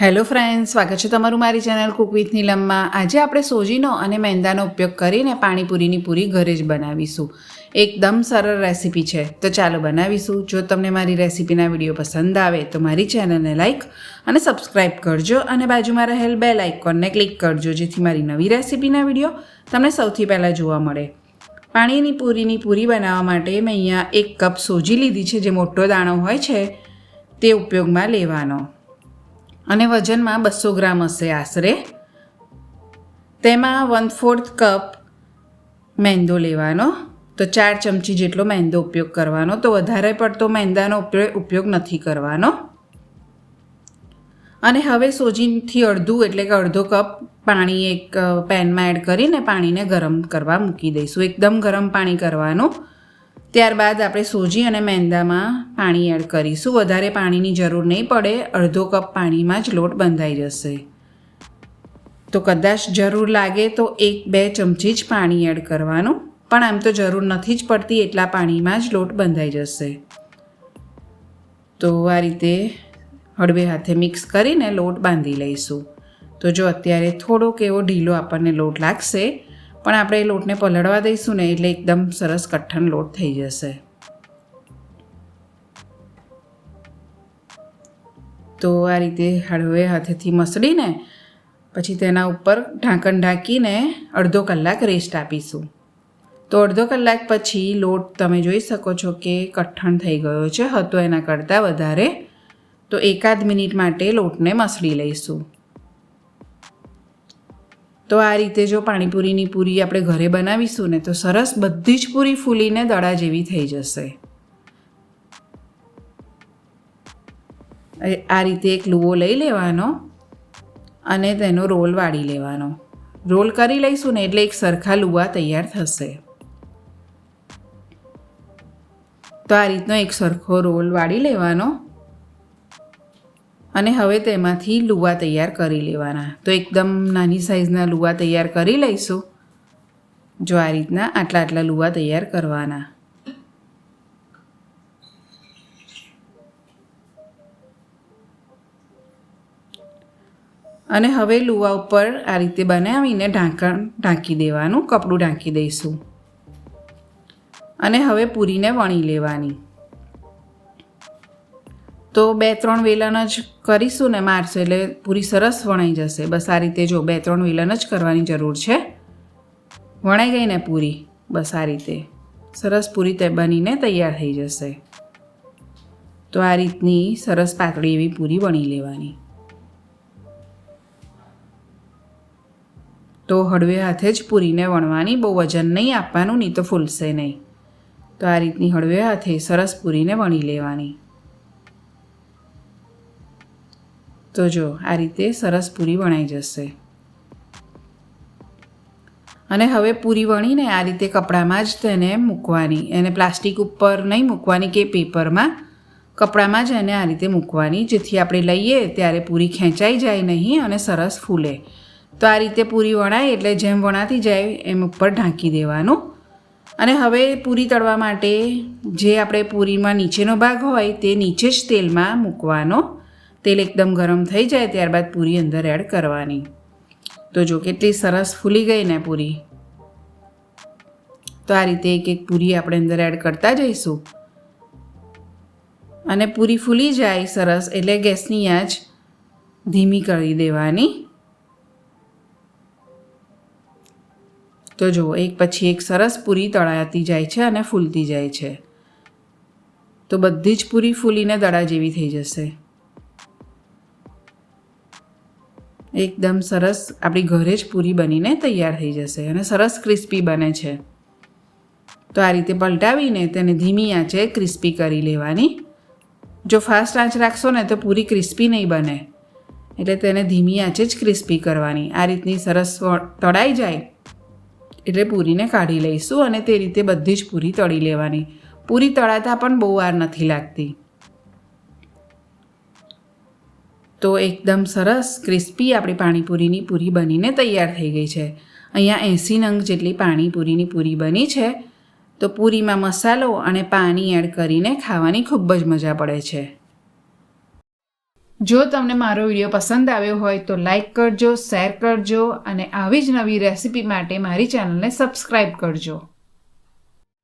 Hello friend સ્વાગત છે તમારું મારી ચેનલ કુક વિથ નીલમમાં. આજે આપણે સોજીનો અને મેંદાનો ઉપયોગ કરીને પાણીપુરીની પૂરી ઘરે જ બનાવીશું. એકદમ સરળ રેસીપી છે. તો ચાલો બનાવીશું. જો તમને મારી રેસીપીના વીડિયો પસંદ આવે તો મારી ચેનલને લાઇક અને સબસ્ક્રાઇબ કરજો અને બાજુમાં રહેલ બેલ આઇકોનને ક્લિક કરજો, જેથી મારી નવી રેસીપીના વીડિયો તમને સૌથી પહેલાં જોવા મળે. પાણીની પૂરીની પૂરી બનાવવા માટે મેં અહીંયા એક કપ સોજી લીધી છે. જે મોટો દાણો હોય છે, તે ઉપયોગમાં લેવાનો. અને વજનમાં બસો ગ્રામ હશે આશરે. તેમાં વન ફોર્થ કપ મેંદો લેવાનો. તો ચાર ચમચી જેટલો મેંદો ઉપયોગ કરવાનો. તો વધારે પડતો મેંદાનો ઉપયોગ નથી કરવાનો. અને હવે સોજીથી અડધું, એટલે કે અડધો કપ પાણી એક પેનમાં એડ કરીને પાણીને ગરમ કરવા મૂકી દઈશું. એકદમ ગરમ પાણી કરવાનું. ત્યારબાદ આપણે સોજી અને મેંદામાં પાણી એડ કરીશું. વધારે પાણીની જરૂર નહીં પડે. અડધો કપ પાણીમાં જ લોટ બંધાઈ જશે. તો કદાચ જરૂર લાગે તો એક બે ચમચી જ પાણી એડ કરવાનું. પણ આમ તો જરૂર નથી જ પડતી. એટલા પાણીમાં જ લોટ બંધાઈ જશે. તો આ રીતે હળવે હાથે મિક્સ કરીને લોટ બાંધી લઈશું. તો જો અત્યારે થોડોક એવો ઢીલો આપણને લોટ લાગશે પણ આપણે એ લોટને પલળવા દઈશું ને એટલે એકદમ સરસ કઠણ લોટ થઈ જશે. તો આ રીતે હળવે હાથેથી મસળીને પછી તેના ઉપર ઢાંકણ ઢાંકીને અડધો કલાક રેસ્ટ આપીશું. તો અડધો કલાક પછી લોટ તમે જોઈ શકો છો કે કઠણ થઈ ગયો છે, હતો એના કરતાં વધારે. તો એકાદ મિનિટ માટે લોટને મસળી લઈશું. તો આ રીતે જો પાણીપુરીની પૂરી આપણે ઘરે બનાવીશું ને, તો સરસ બધી જ પૂરી ફૂલીને દડા જેવી થઈ જશે. આ રીતે એક લુવો લઈ લેવાનો અને તેનો રોલ વાળી લેવાનો. રોલ કરી લઈશું ને એટલે એક સરખા લુવા તૈયાર થશે. તો આ રીતનો એક સરખો રોલ વાળી લેવાનો. અને હવે તેમાંથી લુવા તૈયાર કરી લેવાના. તો એકદમ નાની સાઇઝના લુવા તૈયાર કરી લઈશું. જો આ રીતના આટલા આટલા લુવા તૈયાર કરવાના. અને હવે લુવા ઉપર આ રીતે બનાવીને ઢાંકણ ઢાંકી દેવાનું, કપડું ઢાંકી દઈશું. અને હવે પૂરીને વણી લેવાની. તો બે, ત્રણ વેલણ જ કરીશું ને મારશું એટલે પૂરી સરસ વણાઈ જશે. બસ આ રીતે જો બે, ત્રણ વેલણ જ કરવાની જરૂર છે. વણાઈ ગઈ ને પૂરી. બસ આ રીતે. સરસ પૂરી તે બનીને તૈયાર થઈ જશે. તો આ રીતની સરસ પાતળી એવી પૂરી વણી લેવાની. તો હળવે હાથે જ પૂરીને વણવાની. બહુ વજન નહીં આપવાનું, નહીં તો ફૂલશે નહીં. તો આ રીતની હળવે હાથે સરસ પૂરીને વણી લેવાની. તો જો, આ રીતે સરસ પૂરી વણાઈ જશે. અને હવે પૂરી વણીને આ રીતે કપડામાં જ તેને મૂકવાની, એને પ્લાસ્ટિક ઉપર નહીં મૂકવાની કે પેપરમાં, કપડામાં જ એને આ રીતે મૂકવાની, જેથી આપણે લઈએ ત્યારે પૂરી ખેંચાઈ જાય નહીં અને સરસ ફૂલે. તો આ રીતે પૂરી વણાય એટલે જેમ વણાતી જાય એમ ઉપર ઢાંકી દેવાનું. અને હવે પૂરી તળવા માટે જે આપણે પૂરીમાં નીચેનો ભાગ હોય તે નીચે જ તેલમાં મૂકવાનો. તેલ એકદમ ગરમ થઈ જાય ત્યારબાદ પૂરી અંદર એડ કરવાની. તો જો કેટલી સરસ ફૂલી ગઈ ને પૂરી. તો આ રીતે એક એક પૂરી આપણે અંદર એડ કરતા જઈશું. અને પૂરી ફૂલી જાય સરસ એટલે ગેસની આંચ ધીમી કરી દેવાની. તો જુઓ એક પછી એક સરસ પૂરી તળાતી જાય છે અને ફૂલતી જાય છે. તો બધી જ પૂરી ફૂલીને દડા જેવી થઈ જશે. એકદમ સરસ આપણી ઘરે જ પૂરી બનીને તૈયાર થઈ જશે અને સરસ ક્રિસ્પી બને છે. તો આ રીતે પલટાવીને તેને ધીમી આંચે ક્રિસ્પી કરી લેવાની. જો ફાસ્ટ આંચ રાખશો ને તો પૂરી ક્રિસ્પી નહીં બને. એટલે તેને ધીમી આંચે જ ક્રિસ્પી કરવાની. આ રીતની સરસ તળાઈ જાય. એટલે પૂરીને કાઢી લઈશું અને તે રીતે બધી જ પૂરી તળી લેવાની. પૂરી તળાતા પણ બહુ વાર નથી લાગતી. તો એકદમ સરસ, ક્રિસ્પી આપણી પાણીપુરીની પૂરી બનીને તૈયાર થઈ ગઈ છે. અહીંયા એંસી નંગ જેટલી પાણીપુરીની પૂરી બની છે. તો પૂરીમાં મસાલો અને પાણી એડ કરીને ખાવાની ખૂબ જ મજા પડે છે. જો તમને મારો વીડિયો પસંદ આવ્યો હોય તો લાઈક કરજો, શેર કરજો અને આવી જ નવી રેસિપી માટે મારી ચેનલને સબસ્ક્રાઈબ કરજો.